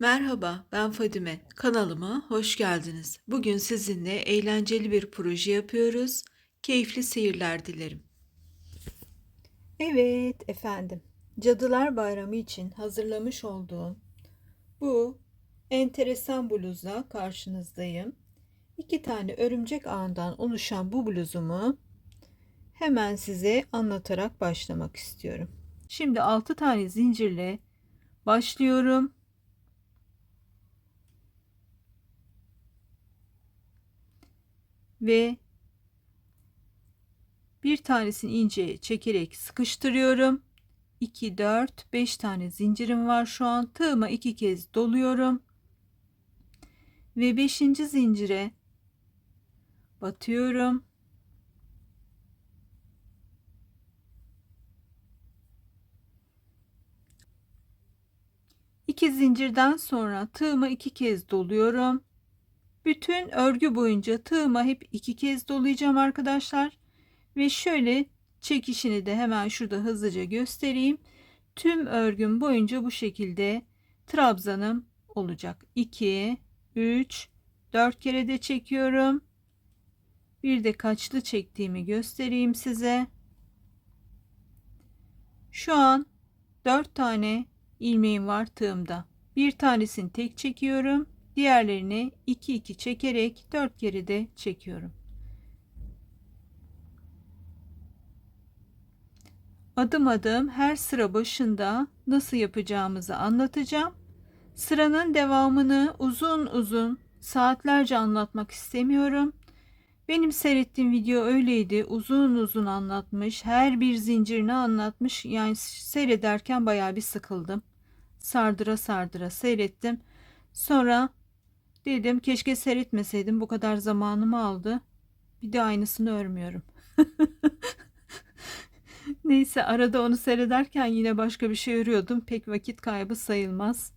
Merhaba, ben Fadime. Kanalıma hoş geldiniz. Bugün sizinle eğlenceli bir proje yapıyoruz. Keyifli seyirler dilerim. Evet efendim. Cadılar Bayramı için hazırlamış olduğum bu enteresan bluzla karşınızdayım. İki tane örümcek ağından oluşan bu bluzumu hemen size anlatarak başlamak istiyorum. Şimdi 6 tane zincirle başlıyorum. Ve bir tanesini ince çekerek sıkıştırıyorum. 2 4 5 tane zincirim var şu an. Tığıma iki kez doluyorum. Ve 5. zincire batıyorum. İki zincirden sonra tığıma iki kez doluyorum. Bütün örgü boyunca tığıma hep iki kez dolayacağım arkadaşlar. Ve şöyle çekişini de hemen şurada hızlıca göstereyim. Tüm örgüm boyunca bu şekilde trabzanım olacak. 2, 3, 4 kere de çekiyorum. Bir de kaçlı çektiğimi göstereyim size. Şu an 4 tane ilmeğim var tığımda. Bir tanesini tek çekiyorum. Diğerlerini 2 2 çekerek 4 kere de çekiyorum. Adım adım her sıra başında nasıl yapacağımızı anlatacağım. Sıranın devamını uzun uzun saatlerce anlatmak istemiyorum. Benim seyrettiğim video öyleydi. Uzun uzun anlatmış. Her bir zincirini anlatmış. Yani seyrederken bayağı bir sıkıldım. Sardıra sardıra seyrettim. Sonra Dedim keşke seyretmeseydim bu kadar zamanımı aldı. Bir de aynısını örmüyorum. Neyse arada onu seyrederken yine başka bir şey örüyordum. Pek vakit kaybı sayılmaz.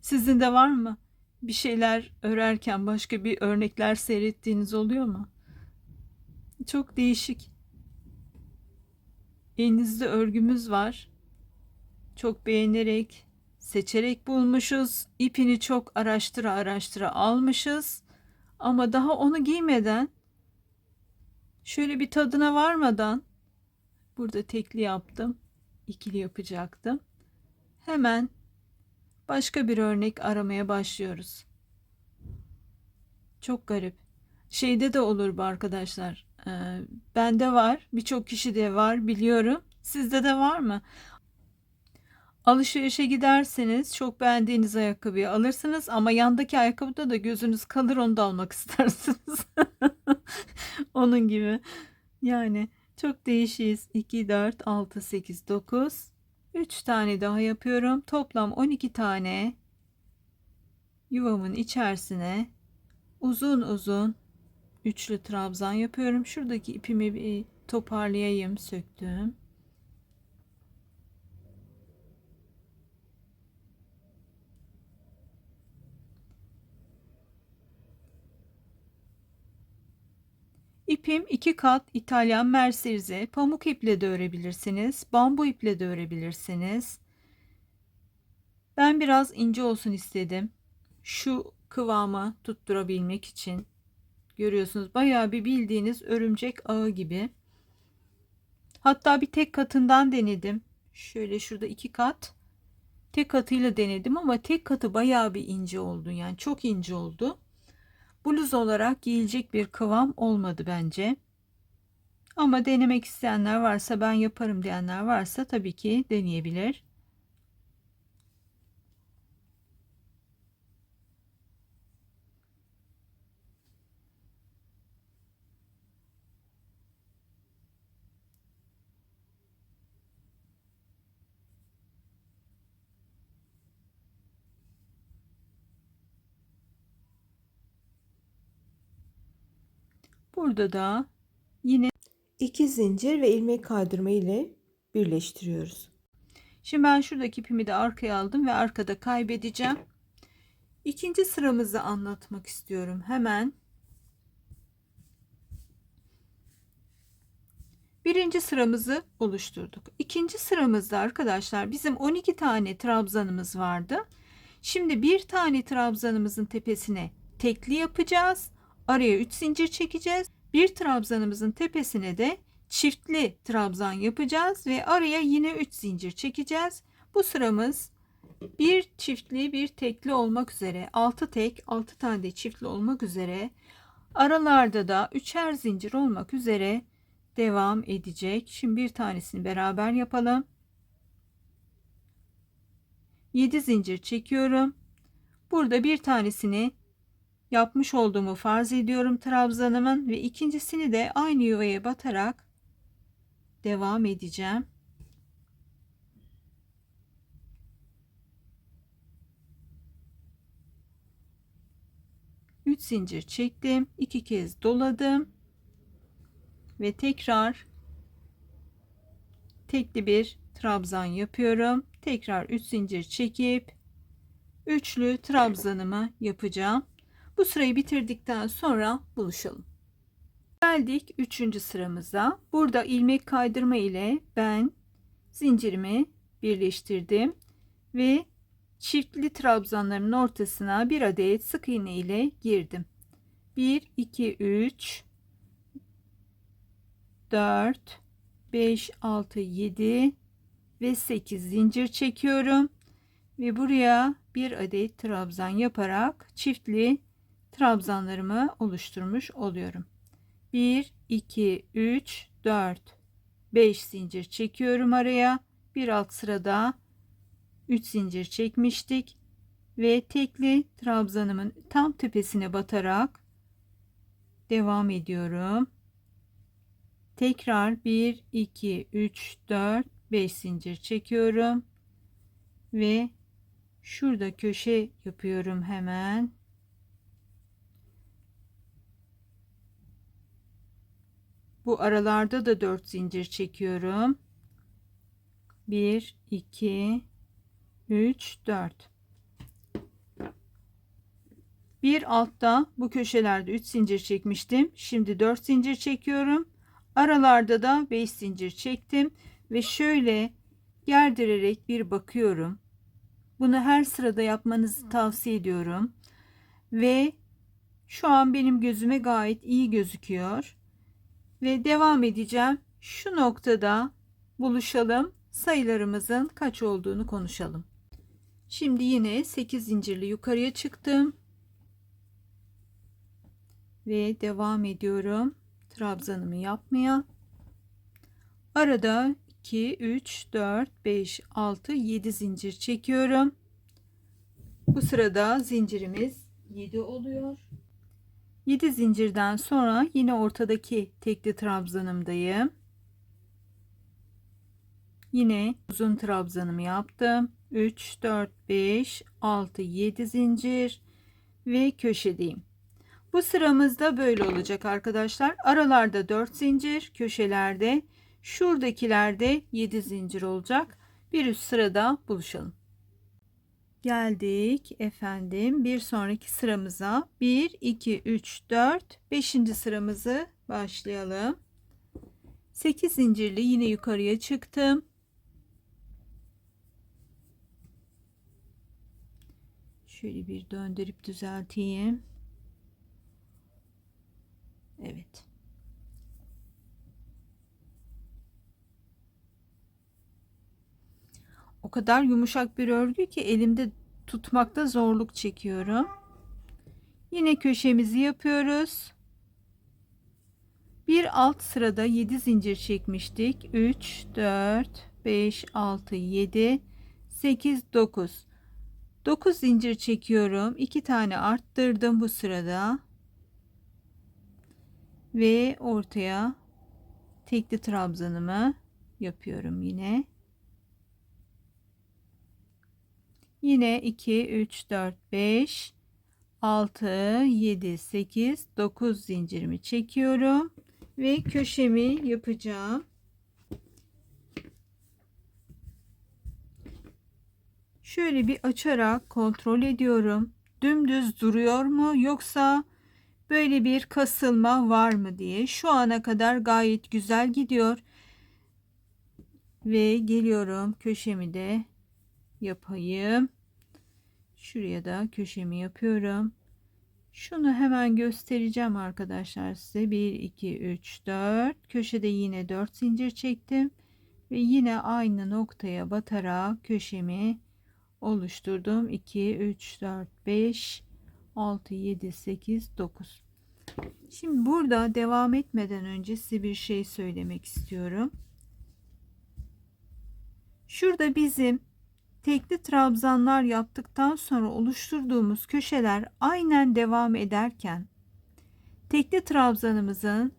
Sizin de var mı? Bir şeyler örerken başka bir örnekler seyrettiğiniz oluyor mu? Çok değişik. Elinizde örgümüz var. Çok beğenerek seçerek bulmuşuz. İpini çok araştıra araştıra almışız. Ama daha onu giymeden şöyle bir tadına varmadan burada tekli yaptım. ikili yapacaktım. Hemen başka bir örnek aramaya başlıyoruz. Çok garip. Şeyde de olur bu arkadaşlar. Ee, bende var. Birçok kişi de var biliyorum. Sizde de var mı? Alışverişe giderseniz çok beğendiğiniz ayakkabıyı alırsınız ama yandaki ayakkabıda da gözünüz kalır onu da almak istersiniz. Onun gibi. Yani çok değişiyiz. 2, 4, 6, 8, 9. 3 tane daha yapıyorum. Toplam 12 tane yuvamın içerisine uzun uzun üçlü trabzan yapıyorum. Şuradaki ipimi bir toparlayayım söktüm. İpim iki kat İtalyan mercerize. Pamuk iple de örebilirsiniz. Bambu iple de örebilirsiniz. Ben biraz ince olsun istedim. Şu kıvama tutturabilmek için. Görüyorsunuz bayağı bir bildiğiniz örümcek ağı gibi. Hatta bir tek katından denedim. Şöyle şurada iki kat. Tek katıyla denedim ama tek katı bayağı bir ince oldu. Yani çok ince oldu bluz olarak giyilecek bir kıvam olmadı bence. Ama denemek isteyenler varsa ben yaparım diyenler varsa tabii ki deneyebilir. Burada da yine iki zincir ve ilmek kaydırma ile birleştiriyoruz. Şimdi ben şuradaki ipimi de arkaya aldım ve arkada kaybedeceğim. İkinci sıramızı anlatmak istiyorum hemen. Birinci sıramızı oluşturduk. İkinci sıramızda arkadaşlar bizim 12 tane trabzanımız vardı. Şimdi bir tane trabzanımızın tepesine tekli yapacağız. Araya 3 zincir çekeceğiz. Bir trabzanımızın tepesine de çiftli trabzan yapacağız ve araya yine 3 zincir çekeceğiz. Bu sıramız bir çiftli bir tekli olmak üzere 6 tek 6 tane çiftli olmak üzere aralarda da üçer zincir olmak üzere devam edecek. Şimdi bir tanesini beraber yapalım. 7 zincir çekiyorum. Burada bir tanesini yapmış olduğumu farz ediyorum trabzanımın ve ikincisini de aynı yuvaya batarak devam edeceğim. Üç zincir çektim. iki kez doladım. Ve tekrar tekli bir trabzan yapıyorum. Tekrar 3 zincir çekip üçlü trabzanımı yapacağım. Bu sırayı bitirdikten sonra buluşalım. Geldik 3. sıramıza. Burada ilmek kaydırma ile ben zincirimi birleştirdim ve çiftli trabzanların ortasına bir adet sık iğne ile girdim. 1 2 3 4 5 6 7 ve 8 zincir çekiyorum ve buraya bir adet trabzan yaparak çiftli trabzanlarımı oluşturmuş oluyorum. 1 2 3 4 5 zincir çekiyorum araya. Bir alt sırada 3 zincir çekmiştik ve tekli trabzanımın tam tepesine batarak devam ediyorum. Tekrar 1 2 3 4 5 zincir çekiyorum ve şurada köşe yapıyorum hemen. Bu aralarda da 4 zincir çekiyorum. 1 2 3 4 bir altta bu köşelerde 3 zincir çekmiştim. Şimdi 4 zincir çekiyorum. Aralarda da 5 zincir çektim ve şöyle gerdirerek bir bakıyorum. Bunu her sırada yapmanızı tavsiye ediyorum. Ve şu an benim gözüme gayet iyi gözüküyor. Ve devam edeceğim. Şu noktada buluşalım. Sayılarımızın kaç olduğunu konuşalım. Şimdi yine 8 zincirli yukarıya çıktım. Ve devam ediyorum. Trabzanımı yapmaya. Arada 2, 3, 4, 5, 6, 7 zincir çekiyorum. Bu sırada zincirimiz 7 oluyor. 7 zincirden sonra yine ortadaki tekli trabzanımdayım. Yine uzun trabzanımı yaptım. 3, 4, 5, 6, 7 zincir ve köşedeyim. Bu sıramızda böyle olacak arkadaşlar. Aralarda 4 zincir, köşelerde şuradakilerde 7 zincir olacak. Bir üst sırada buluşalım. Geldik efendim bir sonraki sıramıza 1 2 3 4 5. sıramızı başlayalım. 8 zincirli yine yukarıya çıktım. Şöyle bir döndürüp düzelteyim. Evet. O kadar yumuşak bir örgü ki elimde tutmakta zorluk çekiyorum. Yine köşemizi yapıyoruz. Bir alt sırada 7 zincir çekmiştik. 3, 4, 5, 6, 7, 8, 9. 9 zincir çekiyorum. 2 tane arttırdım bu sırada. Ve ortaya tekli trabzanımı yapıyorum yine. Yine 2, 3, 4, 5, 6, 7, 8, 9 zincirimi çekiyorum ve köşemi yapacağım. Şöyle bir açarak kontrol ediyorum. Dümdüz duruyor mu yoksa böyle bir kasılma var mı diye. Şu ana kadar gayet güzel gidiyor. Ve geliyorum köşemi de yapayım. Şuraya da köşemi yapıyorum. Şunu hemen göstereceğim arkadaşlar size. 1, 2, 3, 4. Köşede yine 4 zincir çektim. Ve yine aynı noktaya batarak köşemi oluşturdum. 2, 3, 4, 5, 6, 7, 8, 9. Şimdi burada devam etmeden önce size bir şey söylemek istiyorum. Şurada bizim tekli trabzanlar yaptıktan sonra oluşturduğumuz köşeler aynen devam ederken tekli trabzanımızın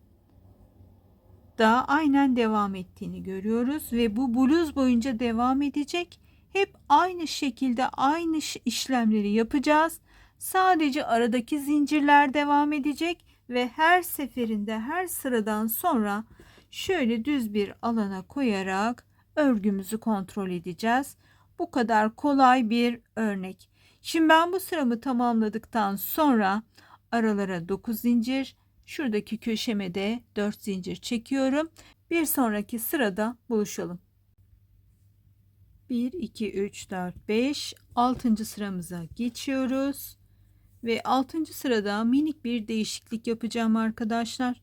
da aynen devam ettiğini görüyoruz ve bu bluz boyunca devam edecek. Hep aynı şekilde aynı işlemleri yapacağız. Sadece aradaki zincirler devam edecek ve her seferinde her sıradan sonra şöyle düz bir alana koyarak örgümüzü kontrol edeceğiz. Bu kadar kolay bir örnek. Şimdi ben bu sıramı tamamladıktan sonra aralara 9 zincir, şuradaki köşeme de 4 zincir çekiyorum. Bir sonraki sırada buluşalım. 1 2 3 4 5 6. sıramıza geçiyoruz. Ve 6. sırada minik bir değişiklik yapacağım arkadaşlar.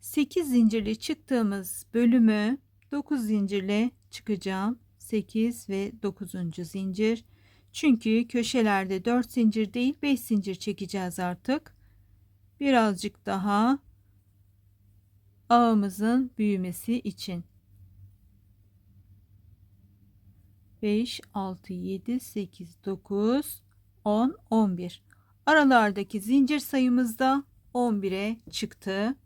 8 zincirli çıktığımız bölümü 9 zincirle çıkacağım. 8 ve 9. zincir. Çünkü köşelerde 4 zincir değil 5 zincir çekeceğiz artık. Birazcık daha ağımızın büyümesi için. 5, 6, 7, 8, 9, 10, 11. Aralardaki zincir sayımız da 11'e çıktı.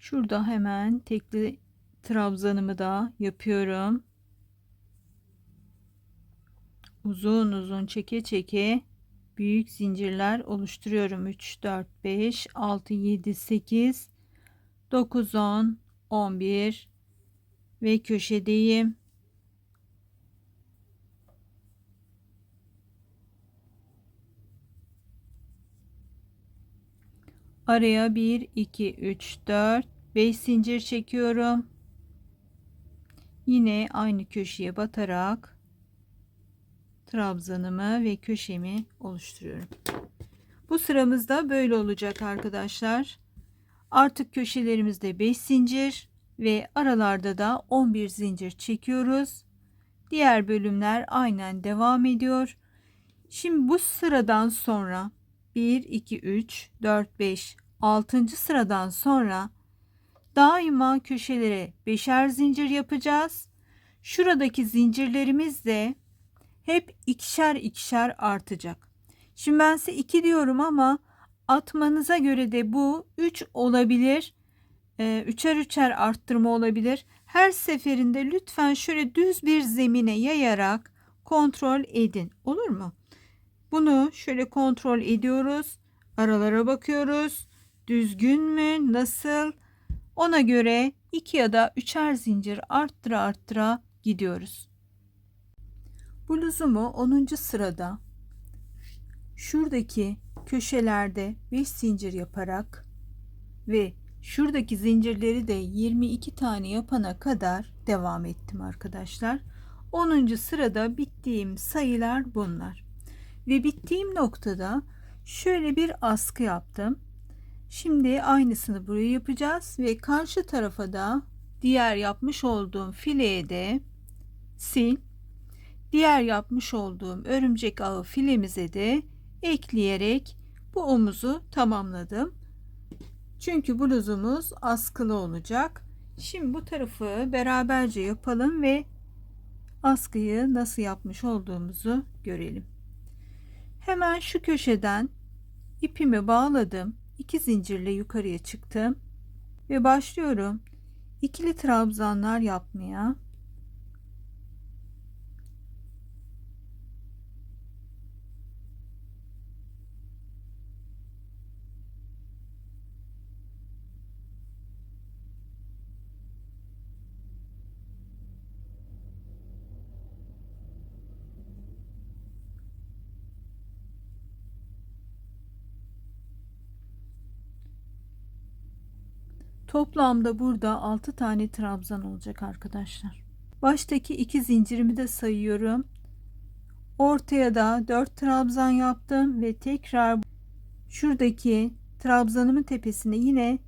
Şurada hemen tekli trabzanımı da yapıyorum. Uzun uzun çeke çeke büyük zincirler oluşturuyorum. 3, 4, 5, 6, 7, 8, 9, 10, 11 ve köşedeyim. Araya 1, 2, 3, 4, 5 zincir çekiyorum. Yine aynı köşeye batarak trabzanımı ve köşemi oluşturuyorum. Bu sıramızda böyle olacak arkadaşlar. Artık köşelerimizde 5 zincir ve aralarda da 11 zincir çekiyoruz. Diğer bölümler aynen devam ediyor. Şimdi bu sıradan sonra 1 2 3 4 5 6. sıradan sonra daima köşelere beşer zincir yapacağız. Şuradaki zincirlerimiz de hep ikişer ikişer artacak. Şimdi ben size 2 diyorum ama atmanıza göre de bu 3 olabilir. Ee, üçer üçer arttırma olabilir. Her seferinde lütfen şöyle düz bir zemine yayarak kontrol edin. Olur mu? Bunu şöyle kontrol ediyoruz. Aralara bakıyoruz. Düzgün mü? Nasıl? Ona göre 2 ya da 3'er zincir arttıra arttıra gidiyoruz. Bluzumu 10. sırada şuradaki köşelerde 5 zincir yaparak ve şuradaki zincirleri de 22 tane yapana kadar devam ettim arkadaşlar. 10. sırada bittiğim sayılar bunlar. Ve bittiğim noktada şöyle bir askı yaptım. Şimdi aynısını buraya yapacağız ve karşı tarafa da diğer yapmış olduğum fileye de sil diğer yapmış olduğum örümcek ağı filemize de ekleyerek bu omuzu tamamladım. Çünkü bluzumuz askılı olacak. Şimdi bu tarafı beraberce yapalım ve askıyı nasıl yapmış olduğumuzu görelim. Hemen şu köşeden ipimi bağladım. 2 zincirle yukarıya çıktım ve başlıyorum. İkili trabzanlar yapmaya. Toplamda burada 6 tane trabzan olacak arkadaşlar. Baştaki iki zincirimi de sayıyorum. Ortaya da 4 trabzan yaptım ve tekrar şuradaki trabzanımın tepesine yine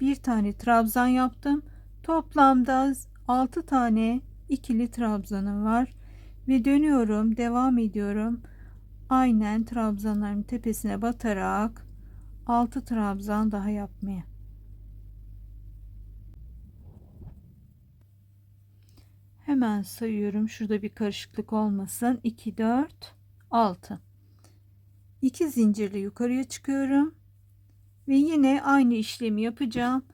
bir tane trabzan yaptım. Toplamda 6 tane ikili trabzanım var ve dönüyorum, devam ediyorum. Aynen trabzanların tepesine batarak 6 trabzan daha yapmaya. Hemen sayıyorum. Şurada bir karışıklık olmasın. 2 4 6. 2 zincirle yukarıya çıkıyorum. Ve yine aynı işlemi yapacağım.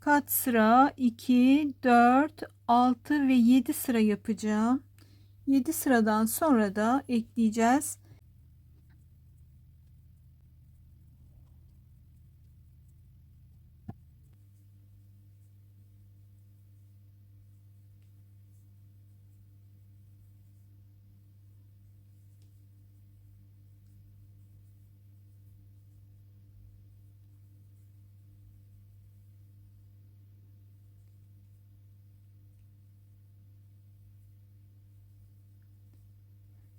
Kat sıra 2 4 6 ve 7 sıra yapacağım. 7 sıradan sonra da ekleyeceğiz.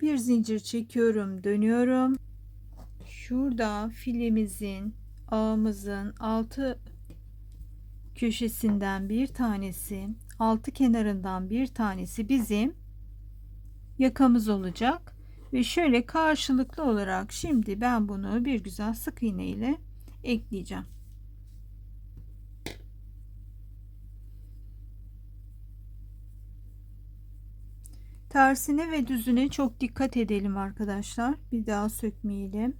Bir zincir çekiyorum dönüyorum. Şurada filemizin ağımızın altı köşesinden bir tanesi altı kenarından bir tanesi bizim yakamız olacak. Ve şöyle karşılıklı olarak şimdi ben bunu bir güzel sık iğne ile ekleyeceğim Tersine ve düzüne çok dikkat edelim arkadaşlar. Bir daha sökmeyelim.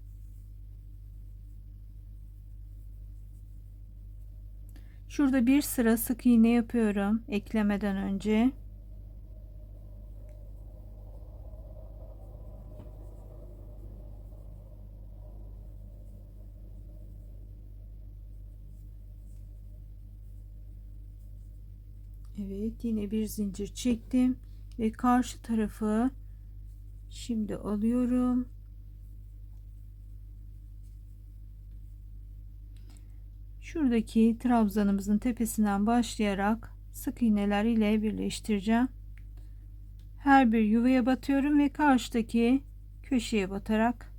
Şurada bir sıra sık iğne yapıyorum eklemeden önce. Evet yine bir zincir çektim ve karşı tarafı şimdi alıyorum. Şuradaki trabzanımızın tepesinden başlayarak sık iğneler ile birleştireceğim. Her bir yuvaya batıyorum ve karşıdaki köşeye batarak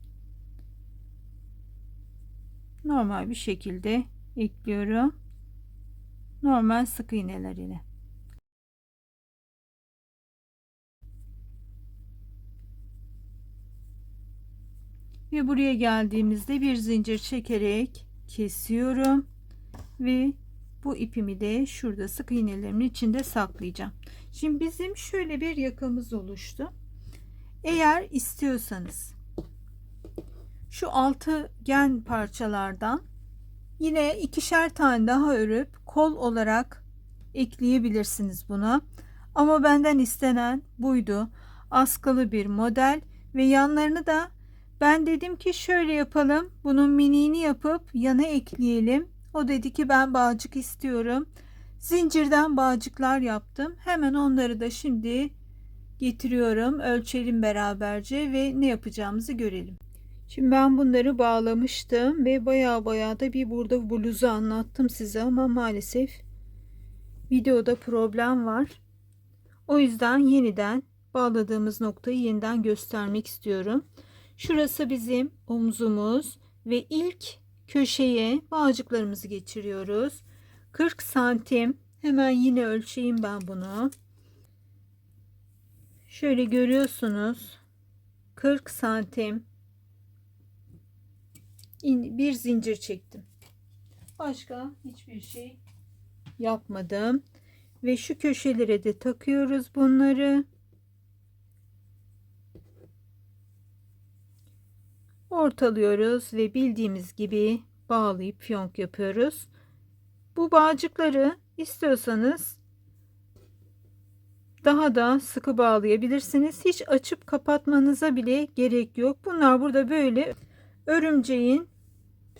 normal bir şekilde ekliyorum. Normal sık iğneler ile. Ve buraya geldiğimizde bir zincir çekerek kesiyorum ve bu ipimi de şurada sık iğnelerimin içinde saklayacağım. Şimdi bizim şöyle bir yakamız oluştu. Eğer istiyorsanız şu altıgen parçalardan yine ikişer tane daha örüp kol olarak ekleyebilirsiniz buna. Ama benden istenen buydu. Askılı bir model ve yanlarını da ben dedim ki şöyle yapalım. Bunun miniğini yapıp yana ekleyelim. O dedi ki ben bağcık istiyorum. Zincirden bağcıklar yaptım. Hemen onları da şimdi getiriyorum. Ölçelim beraberce ve ne yapacağımızı görelim. Şimdi ben bunları bağlamıştım ve baya baya da bir burada bluzu anlattım size ama maalesef videoda problem var. O yüzden yeniden bağladığımız noktayı yeniden göstermek istiyorum. Şurası bizim omzumuz ve ilk köşeye bağcıklarımızı geçiriyoruz. 40 santim. Hemen yine ölçeyim ben bunu. Şöyle görüyorsunuz. 40 santim. Bir zincir çektim. Başka hiçbir şey yapmadım. Ve şu köşelere de takıyoruz bunları. Ortalıyoruz ve bildiğimiz gibi bağlayıp fiyonk yapıyoruz. Bu bağcıkları istiyorsanız daha da sıkı bağlayabilirsiniz. Hiç açıp kapatmanıza bile gerek yok. Bunlar burada böyle örümceğin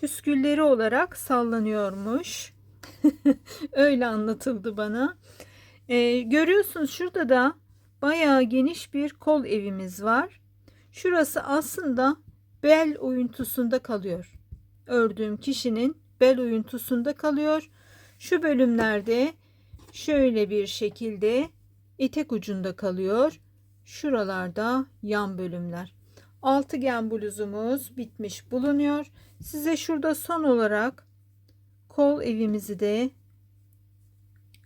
püskülleri olarak sallanıyormuş. Öyle anlatıldı bana. Ee, görüyorsunuz şurada da bayağı geniş bir kol evimiz var. Şurası aslında bel oyuntusunda kalıyor. Ördüğüm kişinin bel oyuntusunda kalıyor. Şu bölümlerde şöyle bir şekilde etek ucunda kalıyor. Şuralarda yan bölümler. Altıgen bluzumuz bitmiş bulunuyor. Size şurada son olarak kol evimizi de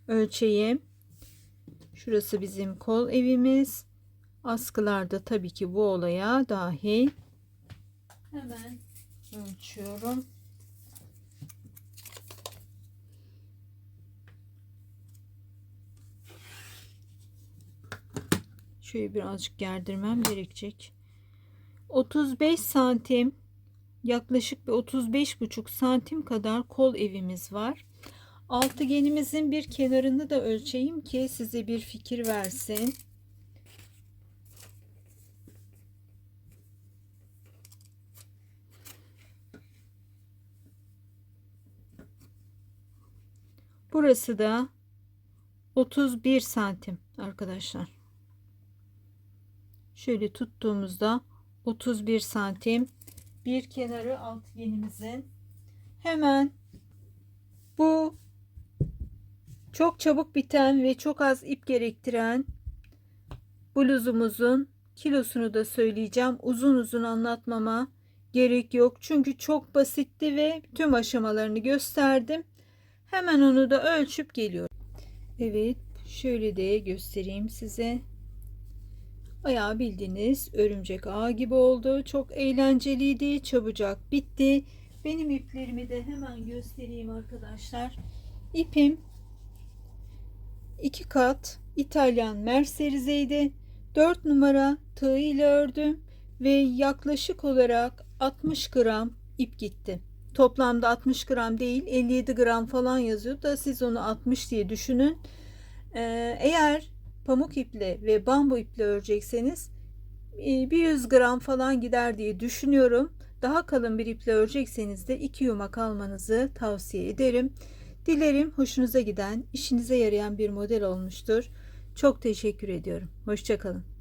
ölçeyim. Şurası bizim kol evimiz. Askılarda tabii ki bu olaya dahil. Hemen ölçüyorum. Şöyle birazcık gerdirmem gerekecek. 35 santim yaklaşık bir 35 buçuk santim kadar kol evimiz var. Altıgenimizin bir kenarını da ölçeyim ki size bir fikir versin. Burası da 31 santim arkadaşlar. Şöyle tuttuğumuzda 31 santim bir kenarı altıgenimizin hemen bu çok çabuk biten ve çok az ip gerektiren bluzumuzun kilosunu da söyleyeceğim. Uzun uzun anlatmama gerek yok. Çünkü çok basitti ve tüm aşamalarını gösterdim. Hemen onu da ölçüp geliyorum. Evet, şöyle de göstereyim size. Ayağı bildiğiniz örümcek ağı gibi oldu. Çok eğlenceliydi. Çabucak bitti. Benim iplerimi de hemen göstereyim arkadaşlar. İpim iki kat İtalyan merserizeydi. 4 numara tığ ile ördüm ve yaklaşık olarak 60 gram ip gitti. Toplamda 60 gram değil 57 gram falan yazıyor da siz onu 60 diye düşünün. Ee, eğer pamuk iple ve bambu iple örecekseniz e, bir 100 gram falan gider diye düşünüyorum. Daha kalın bir iple örecekseniz de 2 yumak almanızı tavsiye ederim. Dilerim hoşunuza giden, işinize yarayan bir model olmuştur. Çok teşekkür ediyorum. Hoşçakalın.